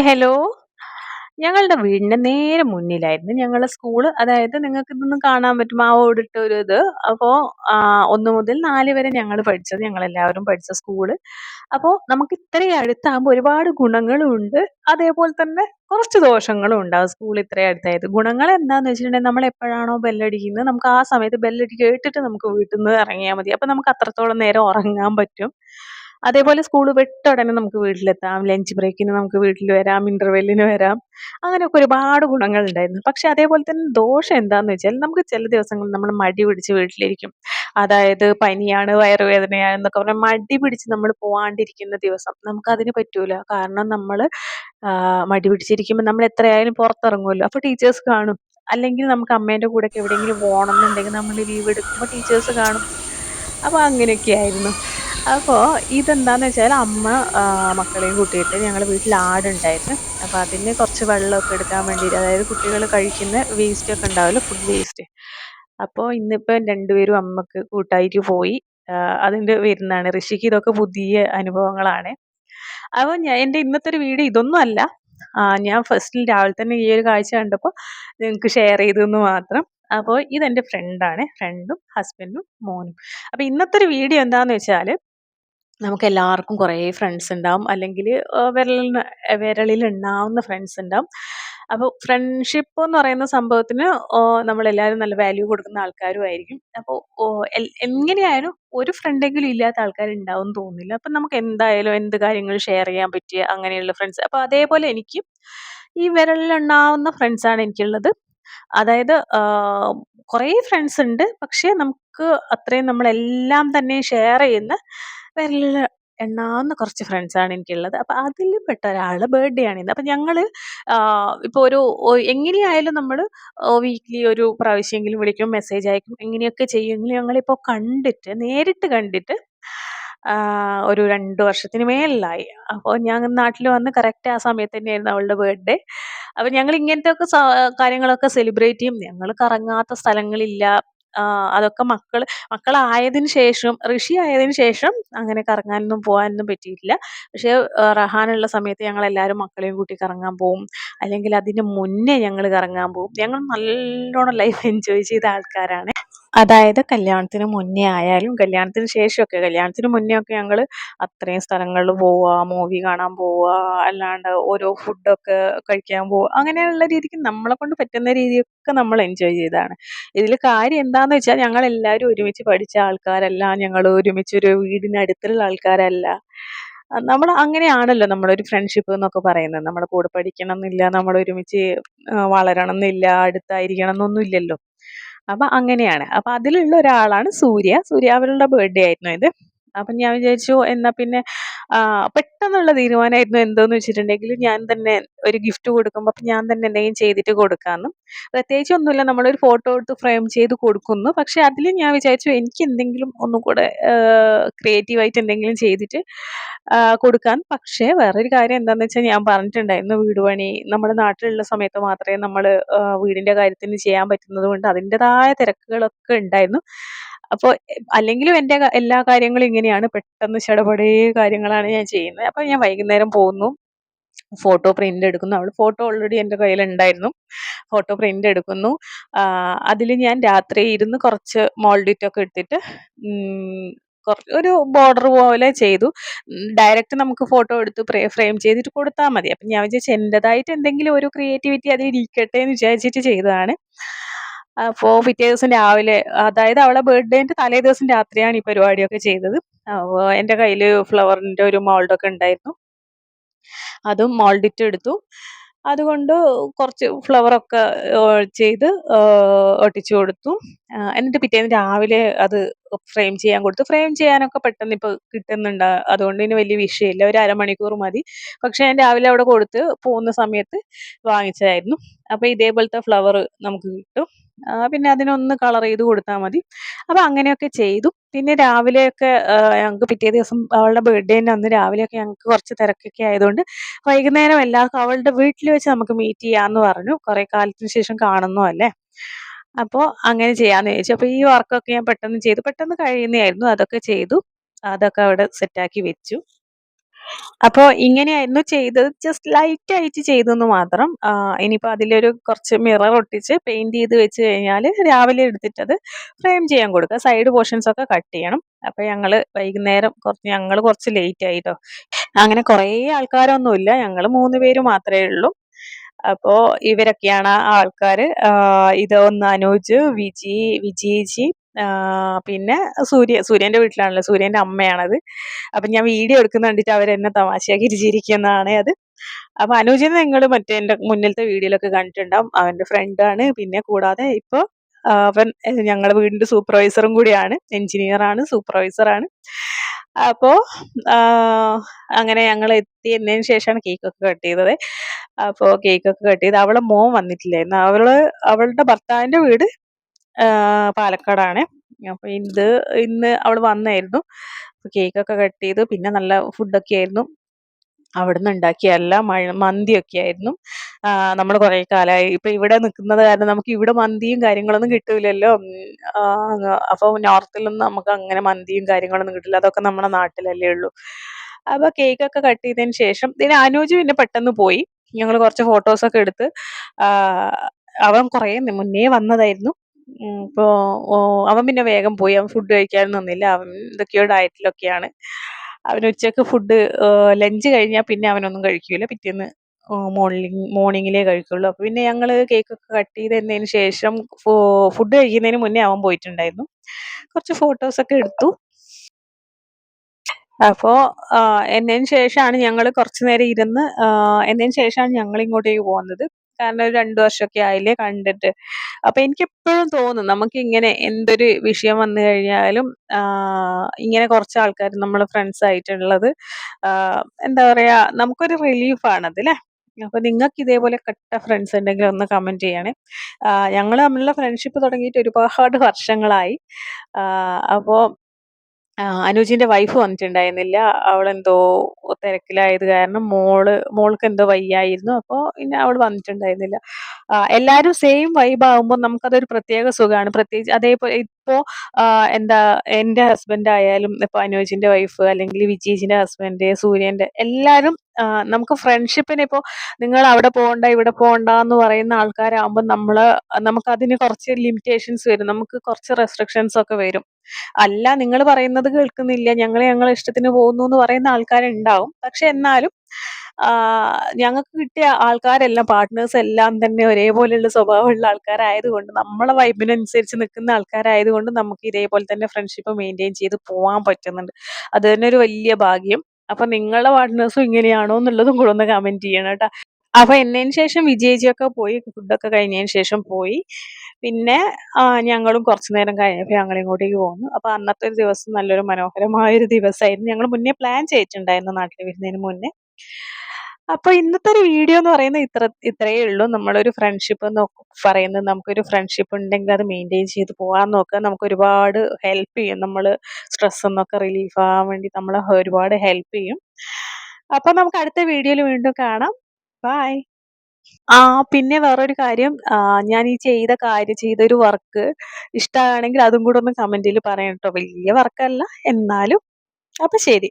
Hi hello. ഞങ്ങളുടെ വീടിന്റെ നേരെ മുന്നിലായിരുന്നു ഞങ്ങളുടെ സ്കൂൾ. അതായത് നിങ്ങൾക്ക് ഇതൊന്നും കാണാൻ പറ്റും. ആ ഓടിട്ട ഒരു ഇത്. അപ്പോൾ ഒന്ന് മുതൽ നാല് വരെ ഞങ്ങൾ പഠിച്ചത്. ഞങ്ങൾ എല്ലാവരും പഠിച്ച സ്കൂൾ. അപ്പോൾ നമുക്ക് ഇത്രയും അടുത്താകുമ്പോൾ ഒരുപാട് ഗുണങ്ങളും ഉണ്ട് അതേപോലെ തന്നെ കുറച്ച് ദോഷങ്ങളും ഉണ്ടാവും സ്കൂൾ ഇത്രയും അടുത്തായത്. ഗുണങ്ങൾ എന്താന്ന് വെച്ചിട്ടുണ്ടെങ്കിൽ നമ്മൾ എപ്പോഴാണോ ബെല്ലടിക്കുന്നത് നമുക്ക് ആ സമയത്ത് ബെല്ലടി കേട്ടിട്ട് നമുക്ക് വീട്ടിൽ നിന്ന് ഇറങ്ങിയാൽ മതി. അപ്പോൾ നമുക്ക് അത്രത്തോളം നേരം ഉറങ്ങാൻ പറ്റും. അതേപോലെ സ്കൂൾ വിട്ട ഉടനെ നമുക്ക് വീട്ടിലെത്താം ലഞ്ച് ബ്രേക്കിന് നമുക്ക് വീട്ടിൽ വരാം ഇന്റർവെല്ലിന് വരാം. അങ്ങനെയൊക്കെ ഒരുപാട് ഗുണങ്ങൾ ഉണ്ടായിരുന്നു. പക്ഷെ അതേപോലെ തന്നെ ദോഷം എന്താന്ന് വെച്ചാൽ നമുക്ക് ചില ദിവസങ്ങളിൽ നമ്മൾ മടി പിടിച്ച് വീട്ടിലിരിക്കും. അതായത് പനിയാണ് വയറുവേദനയാണ് എന്നൊക്കെ പറഞ്ഞാൽ മടി പിടിച്ച് നമ്മൾ പോവാണ്ടിരിക്കുന്ന ദിവസം നമുക്ക് അതിന് പറ്റൂല. കാരണം നമ്മൾ മടി പിടിച്ചിരിക്കുമ്പോൾ നമ്മൾ എത്രയായാലും പുറത്തിറങ്ങുമല്ലോ. അപ്പോൾ ടീച്ചേഴ്സ് കാണും. അല്ലെങ്കിൽ നമുക്ക് അമ്മേന്റെ കൂടെ ഒക്കെ എവിടെയെങ്കിലും പോകണം എന്നുണ്ടെങ്കിൽ നമ്മൾ ലീവ് എടുക്കുമ്പോൾ ടീച്ചേഴ്സ് കാണും. അപ്പോൾ അങ്ങനെയൊക്കെ ആയിരുന്നു. അപ്പോൾ ഇതെന്താന്ന് വെച്ചാൽ അമ്മ മക്കളെയും കൂട്ടിയിട്ട് ഞങ്ങൾ വീട്ടിൽ ആടുണ്ടായിരുന്നു. അപ്പോൾ അതിന് കുറച്ച് വെള്ളമൊക്കെ എടുക്കാൻ വേണ്ടിയിട്ട് അതായത് കുട്ടികൾ കഴിക്കുന്ന വേസ്റ്റ് ഒക്കെ ഉണ്ടാവില്ല ഫുഡ് വേസ്റ്റ് അപ്പോൾ ഇന്നിപ്പോൾ രണ്ടുപേരും അമ്മയ്ക്ക് കൂട്ടായിട്ട് പോയി. അതിന്റെ വരുന്നതാണ് ഋഷിക്ക് ഇതൊക്കെ പുതിയ അനുഭവങ്ങളാണ്. അപ്പോൾ ഞാൻ എന്റെ ഇന്നത്തെ ഒരു വീഡിയോ ഇതൊന്നും അല്ല. ഞാൻ ഫസ്റ്റിൽ രാവിലെ തന്നെ ഈ ഒരു കാഴ്ച കണ്ടപ്പോൾ നിങ്ങൾക്ക് ഷെയർ ചെയ്തു മാത്രം. അപ്പോൾ ഇതെന്റെ ഫ്രണ്ടാണ് ഫ്രണ്ടും ഹസ്ബൻഡും മോനും. അപ്പോൾ ഇന്നത്തെ ഒരു വീഡിയോ എന്താണെന്ന് വെച്ചാൽ നമുക്ക് എല്ലാവർക്കും കുറേ ഫ്രണ്ട്സ് ഉണ്ടാവും അല്ലെങ്കിൽ വിരലിൽ വിരളിൽ ഉണ്ടാവുന്ന ഫ്രണ്ട്സ് ഉണ്ടാവും അപ്പോൾ ഫ്രണ്ട്ഷിപ്പ് എന്ന് പറയുന്ന സംഭവത്തിന് നമ്മളെല്ലാവരും നല്ല വാല്യൂ കൊടുക്കുന്ന ആൾക്കാരും ആയിരിക്കും. അപ്പോൾ എങ്ങനെയായാലും ഒരു ഫ്രണ്ടെങ്കിലും ഇല്ലാത്ത ആൾക്കാർ ഉണ്ടാവും എന്ന് തോന്നുന്നില്ല. അപ്പം നമുക്ക് എന്തായാലും എന്ത് കാര്യങ്ങൾ ഷെയർ ചെയ്യാൻ പറ്റിയ അങ്ങനെയുള്ള ഫ്രണ്ട്സ് അപ്പോൾ അതേപോലെ എനിക്ക് ഈ വിരലിലെണ്ണാവുന്ന ഫ്രണ്ട്സാണ് എനിക്കുള്ളത്. അതായത് കുറേ ഫ്രണ്ട്സ് ഉണ്ട് പക്ഷേ നമുക്ക് അത്രയും നമ്മളെല്ലാം തന്നെ ഷെയർ ചെയ്യുന്ന വിരലിൽ എണ്ണാവുന്ന കുറച്ച് ഫ്രണ്ട്സാണ് എനിക്കുള്ളത്. അപ്പോൾ അതിൽ പെട്ട ഒരാളുടെ ബർത്ത്ഡേ ആണ് ഇന്ന്. അപ്പോൾ ഞങ്ങൾ ഇപ്പോൾ ഒരു എങ്ങനെയായാലും നമ്മൾ വീക്ക്ലി ഒരു പ്രാവശ്യമെങ്കിലും വിളിക്കും മെസ്സേജ് അയക്കും എങ്ങനെയൊക്കെ ചെയ്യുമെങ്കിലും ഞങ്ങളിപ്പോൾ കണ്ടിട്ട് നേരിട്ട് കണ്ടിട്ട് ഒരു രണ്ട് വർഷത്തിന് മേലിലായി അപ്പോൾ ഞാൻ നാട്ടിൽ വന്ന് കറക്റ്റ് ആ സമയത്ത് തന്നെയായിരുന്നു അവളുടെ ബർത്ത്ഡേ അപ്പോൾ ഞങ്ങൾ ഇങ്ങനത്തെ ഒക്കെ കാര്യങ്ങളൊക്കെ സെലിബ്രേറ്റ് ചെയ്യും. ഞങ്ങൾ കറങ്ങാത്ത സ്ഥലങ്ങളില്ല. അതൊക്കെ മക്കൾ മക്കളായതിന് ശേഷം ഋഷി ആയതിന് ശേഷം അങ്ങനെ കറങ്ങാനൊന്നും പോകാനൊന്നും പറ്റിയിട്ടില്ല. പക്ഷേ റഹാനുള്ള സമയത്ത് ഞങ്ങൾ എല്ലാവരും മക്കളെയും കൂട്ടി കറങ്ങാൻ പോകും അല്ലെങ്കിൽ അതിന് മുന്നേ ഞങ്ങൾ കറങ്ങാൻ പോകും ഞങ്ങൾ നല്ലോണം ലൈഫ് എൻജോയ് ചെയ്ത ആൾക്കാരാണ്. അതായത് കല്യാണത്തിന് മുന്നേ ആയാലും കല്യാണത്തിന് ശേഷമൊക്കെ കല്യാണത്തിന് മുന്നേ ഒക്കെ ഞങ്ങൾ അത്രയും സ്ഥലങ്ങളിൽ പോവുക മൂവി കാണാൻ പോവുക അല്ലാണ്ട് ഓരോ ഫുഡൊക്കെ കഴിക്കാൻ പോവുക അങ്ങനെയുള്ള രീതിക്ക് നമ്മളെ കൊണ്ട് പറ്റുന്ന രീതിയൊക്കെ നമ്മൾ എൻജോയ് ചെയ്തതാണ്. ഇതിൽ കാര്യം എന്താണെന്ന് വെച്ചാൽ ഞങ്ങൾ എല്ലാവരും ഒരുമിച്ച് പഠിച്ച ആൾക്കാരല്ല ഞങ്ങൾ ഒരുമിച്ച് ഒരു വീടിനടുത്തുള്ള ആൾക്കാരല്ല. നമ്മൾ അങ്ങനെയാണല്ലോ നമ്മളൊരു ഫ്രണ്ട്ഷിപ്പ് എന്നൊക്കെ പറയുന്നത്. നമ്മുടെ കൂടെ പഠിക്കണം എന്നില്ല നമ്മൾ ഒരുമിച്ച് വളരണം എന്നില്ല അടുത്തായിരിക്കണം എന്നൊന്നും ഇല്ലല്ലോ അപ്പം അങ്ങനെയാണ്. അപ്പം അതിലുള്ള ഒരാളാണ് സൂര്യ. സൂര്യ അവരുടെ ബർത്ത്ഡേ ആയിരുന്നു ഇത്. അപ്പം ഞാൻ വിചാരിച്ചു എന്നാ പിന്നെ പെട്ടെന്നുള്ള തീരുമാനമായിരുന്നു എന്തോന്ന് വെച്ചിട്ടുണ്ടെങ്കിൽ ഞാൻ തന്നെ ഒരു ഗിഫ്റ്റ് കൊടുക്കുമ്പോൾ അപ്പം ഞാൻ തന്നെ എന്തെങ്കിലും ചെയ്തിട്ട് കൊടുക്കാമെന്നും പ്രത്യേകിച്ച് ഒന്നുമില്ല നമ്മളൊരു ഫോട്ടോ എടുത്ത് ഫ്രെയിം ചെയ്ത് കൊടുക്കുന്നു. പക്ഷെ അതിൽ ഞാൻ വിചാരിച്ചു എനിക്ക് എന്തെങ്കിലും ഒന്നും കൂടെ ക്രിയേറ്റീവായിട്ട് എന്തെങ്കിലും ചെയ്തിട്ട് കൊടുക്കാൻ. പക്ഷേ വേറൊരു കാര്യം എന്താണെന്ന് വെച്ചാൽ ഞാൻ പറഞ്ഞിട്ടുണ്ടായിരുന്നു വീട് പണി നമ്മുടെ നാട്ടിലുള്ള സമയത്ത് മാത്രമേ നമ്മൾ വീടിന്റെ കാര്യത്തിന് ചെയ്യാൻ പറ്റുന്നത് കൊണ്ട് അതിന്റെതായ തിരക്കുകളൊക്കെ ഉണ്ടായിരുന്നു. അപ്പോൾ അല്ലെങ്കിലും എന്റെ എല്ലാ കാര്യങ്ങളും ഇങ്ങനെയാണ്. പെട്ടെന്ന് ചടപടേ കാര്യങ്ങളാണ് ഞാൻ ചെയ്യുന്നത്. അപ്പോൾ ഞാൻ വൈകുന്നേരം പോകുന്നു ഫോട്ടോ പ്രിന്റ് എടുക്കുന്നു. അവൾ ഫോട്ടോ ഓൾറെഡി എന്റെ കയ്യിലുണ്ടായിരുന്നു. ഫോട്ടോ പ്രിന്റ് എടുക്കുന്നു. അതിൽ ഞാൻ രാത്രി ഇരുന്ന് കുറച്ച് മോൾഡിറ്റ് ഒക്കെ എടുത്തിട്ട് ഒരു ബോർഡർ പോലെ ചെയ്തു. ഡയറക്റ്റ് നമുക്ക് ഫോട്ടോ എടുത്ത് ഫ്രെയിം ചെയ്തിട്ട് കൊടുത്താൽ മതി. അപ്പം ഞാൻ വിചാരിച്ചു എന്റെതായിട്ട് എന്തെങ്കിലും ഒരു ക്രിയേറ്റിവിറ്റി അതിൽ ഇരിക്കട്ടെ എന്ന് വിചാരിച്ചിട്ട് ചെയ്തതാണ്. അപ്പോൾ പിറ്റേ ദിവസം രാവിലെ അതായത് അവളെ ബർത്ത്ഡേന്റെ തലേ ദിവസം രാത്രിയാണ് ഈ പരിപാടിയൊക്കെ ചെയ്തത്. അപ്പോ എന്റെ കയ്യിൽ ഫ്ലവറിന്റെ ഒരു മോൾഡൊക്കെ ഉണ്ടായിരുന്നു. അതും മോൾഡിറ്റ് എടുത്തു. അതുകൊണ്ട് കുറച്ച് ഫ്ലവറൊക്കെ ചെയ്ത് ഒട്ടിച്ചു കൊടുത്തു. എന്നിട്ട് പിറ്റേന്ന് രാവിലെ അത് ഫ്രെയിം ചെയ്യാൻ കൊടുത്തു. ഫ്രെയിം ചെയ്യാനൊക്കെ പെട്ടെന്ന് ഇപ്പോൾ കിട്ടുന്നുണ്ട്. അതുകൊണ്ട് ഇനി വലിയ വിഷയമില്ല. ഒരു അരമണിക്കൂർ മതി. പക്ഷെ ഞാൻ രാവിലെ അവിടെ കൊടുത്ത് പോകുന്ന സമയത്ത് വാങ്ങിച്ചതായിരുന്നു. അപ്പോൾ ഇതേപോലത്തെ ഫ്ലവർ നമുക്ക് കിട്ടും. പിന്നെ അതിനൊന്ന് കളർ ചെയ്ത് കൊടുത്താൽ മതി. അപ്പോൾ അങ്ങനെയൊക്കെ ചെയ്തു. പിന്നെ രാവിലെയൊക്കെ ഞങ്ങൾക്ക് പിറ്റേ ദിവസം അവളുടെ ബർത്ത്ഡേന്റെ അന്ന് രാവിലെയൊക്കെ ഞങ്ങൾക്ക് കുറച്ച് തിരക്കൊക്കെ ആയതുകൊണ്ട് വൈകുന്നേരം എല്ലാവർക്കും അവളുടെ വീട്ടിൽ വെച്ച് നമുക്ക് മീറ്റ് ചെയ്യാമെന്ന് പറഞ്ഞു. കുറേ കാലത്തിന് ശേഷം കാണുന്നതല്ലേ? അപ്പോൾ അങ്ങനെ ചെയ്യാന്ന് ചോദിച്ചു. അപ്പോൾ ഈ വർക്കൊക്കെ ഞാൻ പെട്ടെന്ന് ചെയ്തു. പെട്ടെന്ന് കഴിയുന്നതായിരുന്നു. അതൊക്കെ ചെയ്തു. അതൊക്കെ അവിടെ സെറ്റാക്കി വെച്ചു. അപ്പോൾ ഇങ്ങനെയായിരുന്നു ചെയ്തത്. ജസ്റ്റ് ലൈറ്റ് ആയിട്ട് ചെയ്തെന്ന് മാത്രം. ഇനിയിപ്പോ അതിലൊരു കുറച്ച് മിറർ ഒട്ടിച്ച് പെയിന്റ് ചെയ്ത് വെച്ച് കഴിഞ്ഞാൽ രാവിലെ എടുത്തിട്ടത് ഫ്രെയിം ചെയ്യാൻ കൊടുക്കുക. സൈഡ് പോർഷൻസ് ഒക്കെ കട്ട് ചെയ്യണം. അപ്പൊ ഞങ്ങൾ വൈകുന്നേരം കുറച്ച് ഞങ്ങൾ കുറച്ച് ലേറ്റ് ആയിട്ടോ. അങ്ങനെ കുറേ ആൾക്കാരൊന്നുമില്ല. ഞങ്ങൾ മൂന്ന് പേര് മാത്രമേ ഉള്ളൂ. അപ്പോ ഇവരൊക്കെയാണ് ആ ആൾക്കാർ ഇത് ഒന്ന് അനൂജ് വിജി വിജീജി പിന്നെ സൂര്യ സൂര്യന്റെ വീട്ടിലാണല്ലോ സൂര്യന്റെ അമ്മയാണത്. അപ്പൊ ഞാൻ വീഡിയോ എടുക്കുന്ന കണ്ടിട്ട് അവരെന്നെ തമാശയാക്കി ഇരിച്ചിരിക്കുന്നതാണ് അത്. അപ്പൊ അനൂജിനെ നിങ്ങൾ മറ്റേ എന്റെ മുന്നിലത്തെ വീഡിയോയിലൊക്കെ കണ്ടിട്ടുണ്ടാവും. അവന്റെ ഫ്രണ്ടാണ്. പിന്നെ കൂടാതെ ഇപ്പൊ അവൻ ഞങ്ങളുടെ വീടിന്റെ സൂപ്പർവൈസറും കൂടിയാണ്. എഞ്ചിനീയർ ആണ് അപ്പോ അങ്ങനെ ഞങ്ങൾ എത്തിയതിനു ശേഷമാണ് കേക്ക് ഒക്കെ കട്ട് ചെയ്തത്. അപ്പോ കേക്ക് ഒക്കെ കട്ട് ചെയ്ത് അവളെ മോൻ വന്നിട്ടില്ലായിരുന്നു. അവൾ അവളുടെ ഭർത്താവിന്റെ വീട് പാലക്കാടാണ്. അപ്പൊ ഇത് ഇന്ന് അവൾ വന്നായിരുന്നു. കേക്ക് ഒക്കെ കട്ട് ചെയ്തു. പിന്നെ നല്ല ഫുഡൊക്കെ ആയിരുന്നു. അവിടുന്ന് ഉണ്ടാക്കിയ എല്ലാം മന്തിയൊക്കെ ആയിരുന്നു. നമ്മൾ കുറേ കാലമായി ഇപ്പൊ ഇവിടെ നിൽക്കുന്നത് കാരണം നമുക്ക് ഇവിടെ മന്തിയും കാര്യങ്ങളൊന്നും കിട്ടൂലല്ലോ. ഉം, ആ, അപ്പൊ നോർത്തിലൊന്നും നമുക്ക് അങ്ങനെ മന്തിയും കാര്യങ്ങളൊന്നും കിട്ടില്ല. അതൊക്കെ നമ്മുടെ നാട്ടിലല്ലേ ഉള്ളൂ. അപ്പൊ കേക്ക് ഒക്കെ കട്ട് ചെയ്തതിന് ശേഷം പിന്നെ അനുജ് പിന്നെ പെട്ടെന്ന് പോയി. ഞങ്ങൾ കുറച്ച് ഫോട്ടോസ് ഒക്കെ എടുത്ത് അവൻ കുറേ മുന്നേ വന്നതായിരുന്നു. ഉം, ഇപ്പോ അവൻ പിന്നെ വേഗം പോയി. അവൻ ഫുഡ് കഴിക്കാൻ നിന്നില്ല. അവൻ എന്തൊക്കെയോ ഡയറ്റിലൊക്കെയാണ് അവന് ഉച്ചയ്ക്ക് ഫുഡ് ലഞ്ച് കഴിഞ്ഞാൽ പിന്നെ അവനൊന്നും കഴിക്കൂല. പിറ്റേന്ന് മോർണിംഗ് മോർണിംഗിലേ കഴിക്കുള്ളൂ. അപ്പൊ പിന്നെ ഞങ്ങൾ കേക്ക് ഒക്കെ കട്ട് ചെയ്തതിന് ശേഷം ഫുഡ് കഴിക്കുന്നതിന് മുന്നേ അവൻ പോയിട്ടുണ്ടായിരുന്നു. കുറച്ച് ഫോട്ടോസ് ഒക്കെ എടുത്തു. അപ്പോ ആഹ് എന്നതിന് ശേഷമാണ് ഞങ്ങൾ കുറച്ചു നേരം ഇരുന്ന് എന്നതിന് ശേഷമാണ് ഞങ്ങൾ ഇങ്ങോട്ടേക്ക് പോകുന്നത്. കാരണം ഒരു രണ്ടു വർഷമൊക്കെ ആയില്ലേ കണ്ടിട്ട്. അപ്പൊ എനിക്ക് എപ്പോഴും തോന്നും നമുക്ക് ഇങ്ങനെ എന്തൊരു വിഷയം വന്നു കഴിഞ്ഞാലും ഇങ്ങനെ കുറച്ച് ആൾക്കാർ നമ്മൾ ഫ്രണ്ട്സ് ആയിട്ടുള്ളത് എന്താ പറയാ നമുക്കൊരു റിലീഫ് ആണത് അല്ലേ. അപ്പൊ നിങ്ങൾക്ക് ഇതേപോലെ കട്ട ഫ്രണ്ട്സ് ഉണ്ടെങ്കിൽ ഒന്ന് കമന്റ് ചെയ്യണേ. ഞങ്ങൾ തമ്മിലുള്ള ഫ്രണ്ട്ഷിപ്പ് തുടങ്ങിയിട്ട് ഒരുപാട് വർഷങ്ങളായി. അപ്പോൾ അപ്പോ അനുജിന്റെ വൈഫ് വന്നിട്ടുണ്ടായിരുന്നില്ല. അവളെന്തോ തിരക്കിലായത് കാരണം മോൾ മോൾക്ക് എന്തോ വയ്യായിരുന്നു. അപ്പോൾ പിന്നെ അവൾ വന്നിട്ടുണ്ടായിരുന്നില്ല. എല്ലാരും സെയിം വൈബ് ആകുമ്പോൾ നമുക്കതൊരു പ്രത്യേക സുഖമാണ്. പ്രത്യേകിച്ച് അതേപോലെ ഇപ്പോ എന്താ എന്റെ ഹസ്ബൻഡ് ആയാലും ഇപ്പൊ അനുജിന്റെ വൈഫ് അല്ലെങ്കിൽ വിജീജിന്റെ ഹസ്ബൻഡ് സൂര്യന്റെ എല്ലാരും നമുക്ക് ഫ്രണ്ട്ഷിപ്പിനെ ഇപ്പോ നിങ്ങൾ അവിടെ പോകണ്ട ഇവിടെ പോകണ്ട എന്ന് പറയുന്ന ആൾക്കാരാകുമ്പോൾ നമ്മൾ നമുക്ക് അതിന് കുറച്ച് ലിമിറ്റേഷൻസ് വരും. നമുക്ക് കുറച്ച് റെസ്ട്രിക്ഷൻസ് ഒക്കെ വരും. അല്ല നിങ്ങൾ പറയുന്നത് കേൾക്കുന്നില്ല. ഞങ്ങൾ ഞങ്ങളെ ഇഷ്ടത്തിന് പോകുന്നു എന്ന് പറയുന്ന ആൾക്കാരുണ്ടാവും. പക്ഷെ എന്നാലും ഞങ്ങൾക്ക് കിട്ടിയ ആൾക്കാരെല്ലാം പാർട്ട്നേഴ്സ് എല്ലാം തന്നെ ഒരേപോലെയുള്ള സ്വഭാവമുള്ള ആൾക്കാരായതുകൊണ്ട് നമ്മളെ വൈബിനനുസരിച്ച് നിൽക്കുന്ന ആൾക്കാരായതുകൊണ്ട് നമുക്ക് ഇതേപോലെ തന്നെ ഫ്രണ്ട്ഷിപ്പ് മെയിന്റെയിൻ ചെയ്ത് പോകാൻ പറ്റുന്നുണ്ട്. അത് തന്നെ ഒരു വലിയ ഭാഗ്യം. അപ്പൊ നിങ്ങളുടെ പാർട്ട്നേഴ്സും ഇങ്ങനെയാണോ എന്നുള്ളതും കൂടെ ഒന്ന് കമന്റ് ചെയ്യണം കേട്ടോ. അപ്പൊ എന്നതിന് ശേഷം വിജയിച്ചൊക്കെ പോയി ഫുഡൊക്കെ കഴിഞ്ഞതിന് ശേഷം പോയി. പിന്നെ ഞങ്ങളും കുറച്ചു നേരം കഴിഞ്ഞപ്പോൾ ഞങ്ങൾ ഇങ്ങോട്ടേക്ക് പോന്നു. അപ്പൊ അന്നത്തെ ഒരു ദിവസം നല്ലൊരു മനോഹരമായ ഒരു ദിവസമായിരുന്നു. ഞങ്ങൾ മുന്നേ പ്ലാൻ ചെയ്തിട്ടുണ്ടായിരുന്നു നാട്ടിൽ വരുന്നതിന് മുന്നേ. അപ്പൊ ഇന്നത്തെ ഒരു വീഡിയോ എന്ന് പറയുന്നത് ഇത്ര ഇത്രയേ ഉള്ളൂ. നമ്മളൊരു ഫ്രണ്ട്ഷിപ്പ് പറയുന്നത് നമുക്കൊരു ഫ്രണ്ട്ഷിപ്പ് ഉണ്ടെങ്കിൽ അത് മെയിന്റെയിൻ ചെയ്ത് പോകാൻ നോക്കുക. നമുക്ക് ഒരുപാട് ഹെൽപ്പ് ചെയ്യും. നമ്മൾ സ്ട്രെസ് എന്നൊക്കെ റിലീഫ് ആവാൻ വേണ്ടി നമ്മളെ ഒരുപാട് ഹെൽപ്പ് ചെയ്യും. അപ്പൊ നമുക്ക് അടുത്ത വീഡിയോയിൽ വീണ്ടും കാണാം. ബൈ ആ പിന്നെ വേറൊരു കാര്യം. ഞാൻ ഈ ചെയ്ത കാര്യം ചെയ്ത ഒരു വർക്ക് ഇഷ്ടമാണെങ്കിൽ അതും കൂടെ ഒന്ന് കമന്റിൽ പറയണം കേട്ടോ വലിയ വർക്കല്ല എന്നാലും അപ്പൊ ശരി.